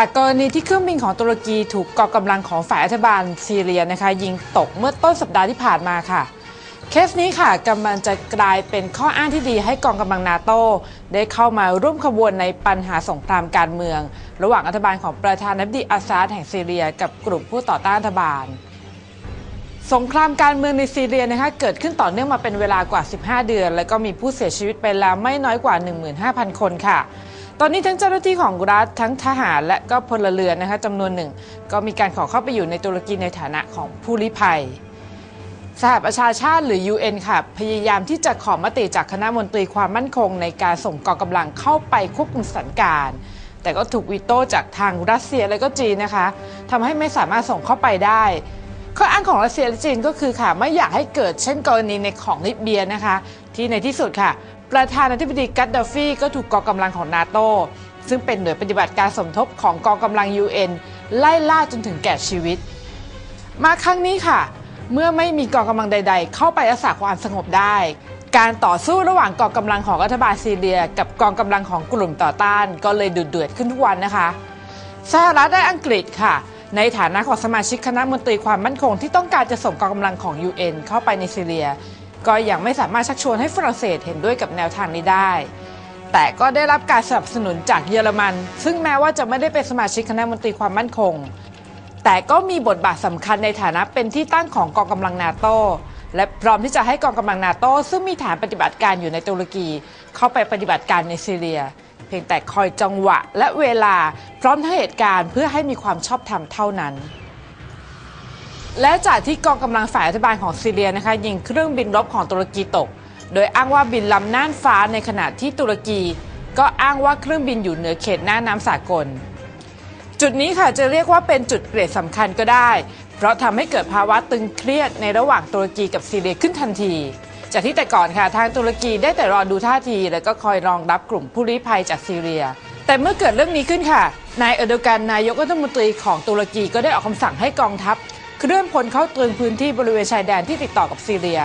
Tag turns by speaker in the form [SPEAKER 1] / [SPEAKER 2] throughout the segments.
[SPEAKER 1] จากกรณีที่เครื่องบินของตุรกีถูกกองกำลังของฝ่ายรัฐบาลซีเรียนะคะยิงตกเมื่อต้นสัปดาห์ที่ผ่านมาค่ะ เคสนี้ค่ะกำลังจะกลายเป็นข้ออ้างที่ดีให้กองกำลังนาโตได้เข้ามาร่วมขบวนในปัญหาสงครามการเมือง ระหว่างรัฐบาลของประธานาธิบดีอาซาดแห่งซีเรีย กับกลุ่มผู้ต่อต้านรัฐบาล สงครามการเมืองในซีเรียนะคะเกิดขึ้นต่อเนื่องมาเป็นเวลากว่า 15 เดือน และก็มีผู้เสียชีวิตไปแล้วไม่น้อยกว่า 15,000 คนค่ะ ตอนนี้ทั้งเจ้าหน้าที่ของรัฐทั้งทหารและก็พลเรือนนะคะจำนวนหนึ่ง ก็มีการขอเข้าไปอยู่ในตุรกีในฐานะของผู้ลี้ภัยสหประชาชาติหรือ UN ค่ะ พยายามที่จะขอมติจากคณะมนตรีความมั่นคง ในการส่งกองกำลังเข้าไปควบคุมสถานการณ์ แต่ก็ถูกวีโต้จากทางรัสเซียและก็จีนนะคะทำให้ไม่สามารถส่งเข้าไปได้ข้ออ้างของรัสเซียและจีนก็คือค่ะ ไม่อยากให้เกิดเช่นกรณีในของลิเบียนะคะ ที่ในที่สุดค่ะ ประธานาธิบดีกัดดาฟีก็ถูกกองกำลังของนาโตซึ่งเป็นหน่วยปฏิบัติการสมทบของกองกำลัง UN ไล่ล่าจนถึงแก่ชีวิต มาครั้งนี้ค่ะ เมื่อไม่มีกองกำลังใด ๆ เข้าไปรักษาความสงบได้ การต่อสู้ระหว่างกองกำลังของรัฐบาลซีเรีย กับกองกำลังของกลุ่มต่อต้าน ก็เลยดุเดือดขึ้นทุกวันนะคะสหรัฐและอังกฤษค่ะ ในฐานะของสมาชิกคณะมนตรีความมั่นคงที่ต้องการจะส่งกองกำลังของ UN เข้าไปในซีเรีย ก็ยังไม่สามารถชักชวนให้ฝรั่งเศสเห็นด้วยกับแนวทางนี้ได้ แต่ก็ได้รับการสนับสนุนจากเยอรมัน ซึ่งแม้ว่าจะไม่ได้เป็นสมาชิกคณะมนตรีความมั่นคง แต่ก็มีบทบาทสำคัญในฐานะเป็นที่ตั้งของกองกำลังนาโตและพร้อมที่จะให้กองกำลังนาโตซึ่งมีฐานปฏิบัติการอยู่ในตุรกี เข้าไปปฏิบัติการในซีเรีย เพียงแต่คอยจังหวะและเวลาพร้อมทั้งเหตุการณ์เพื่อให้มีความชอบธรรมเท่านั้น และจากที่กองกำลังฝ่ายรัฐบาลของซีเรียนะคะยิงเครื่องบินรบของตุรกีตก โดยอ้างว่าบินลำน่านฟ้าในขณะที่ตุรกี ก็อ้างว่าเครื่องบินอยู่เหนือเขตหน้าน้ำสากล จุดนี้ค่ะจะเรียกว่าเป็นจุดเปลี่ยนสำคัญก็ได้ เพราะทำให้เกิดภาวะตึงเครียดในระหว่างตุรกีกับซีเรียขึ้นทันที จากที่แต่ก่อนค่ะทางตุรกีได้แต่รอดูท่าที แล้วก็คอยรองรับกลุ่มผู้ลี้ภัยจากซีเรียแต่เมื่อเกิดเรื่องนี้ขึ้นค่ะ นายเอโดกันนายกรัฐมนตรีของตุรกีก็ได้ออกคำสั่งให้กองทัพ เคลื่อนพลเข้าตรึงพื้นที่บริเวณชายแดนที่ติดต่อกับซีเรีย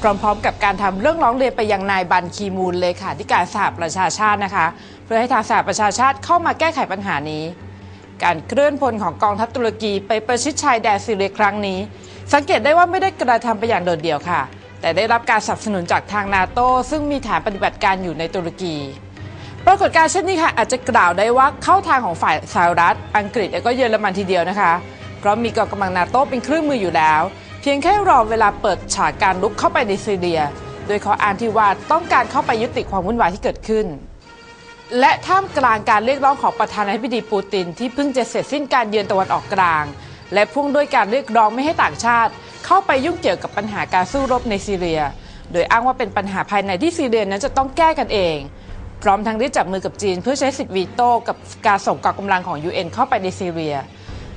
[SPEAKER 1] พร้อมๆ กับการทำเรื่องร้องเรียนไปยังนายบันคีมูลเลขาธิการสหประชาชาตินะคะ เพื่อให้ทางสหประชาชาติเข้ามาแก้ไขปัญหานี้ การเคลื่อนพลของกองทัพตุรกีไปประชิดชายแดนซีเรียครั้งนี้ สังเกตได้ว่าไม่ได้กระทำไปอย่างโดดเดี่ยวค่ะ แต่ได้รับการสนับสนุนจากทางนาโตซึ่งมีฐานปฏิบัติการอยู่ในตุรกีปรากฏการณ์เช่นนี้ค่ะอาจจะกล่าวได้ว่าเข้าทางของฝ่ายสหรัฐ อังกฤษและก็เยอรมันทีเดียวนะคะ ราะมีกองกำลังนาโตเป็นเครื่องมืออยู่แล้ว เพียงแค่รอเวลาเปิดฉากการลุกเข้าไปในซีเรีย โดยขออ้างที่ว่าต้องการเข้าไปยุติความวุ่นวายที่เกิดขึ้น และท่ามกลางการเรียกร้องของประธานาธิบดีปูติน ที่เพิ่งจะเสร็จสิ้นการเยือนตะวันออกกลาง และพุ่งด้วยการเรียกร้องไม่ให้ต่างชาติ เข้าไปยุ่งเกี่ยวกับปัญหาการสู้รบในซีเรีย โดยอ้างว่าเป็นปัญหาภายในที่ซีเรียนั้นจะต้องแก้กันเองพร้อมทั้งได้จับมือกับจีนเพื่อใช้สิทธิวีโต้กับการส่งกองกำลังของ UN เข้าไปในซีเรีย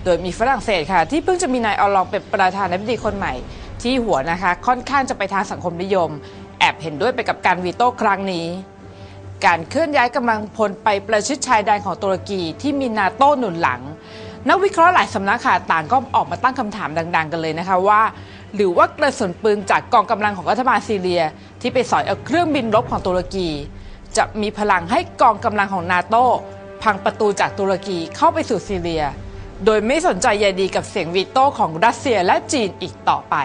[SPEAKER 1] โดยมีฝรั่งเศสค่ะ ที่เพิ่งจะมีนายออลองเป็นประธานาธิบดีคนใหม่ ที่หัวนะคะ ค่อนข้างจะไปทางสังคมนิยม แอบเห็นด้วยไปกับการวีโต้ครั้งนี้ การเคลื่อนย้ายกำลังพลไปประชิดชายแดนของตุรกีที่มีนาโต้หนุนหลัง นักวิเคราะห์หลายสำนักค่ะต่างก็ออกมาตั้งคำถามดัง ๆ กันเลยนะคะว่า หรือว่ากระสุนปืนจากกองกำลังของรัฐบาลซีเรีย ที่ไปสอยเอาเครื่องบินรบของตุรกี จะมีพลังให้กองกำลังของนาโต้พังประตูจากตุรกีเข้าไปสู่ซีเรีย โดยไม่สนใจใยดีกับเสียงวีโต้ของรัสเซียและจีนอีกต่อไป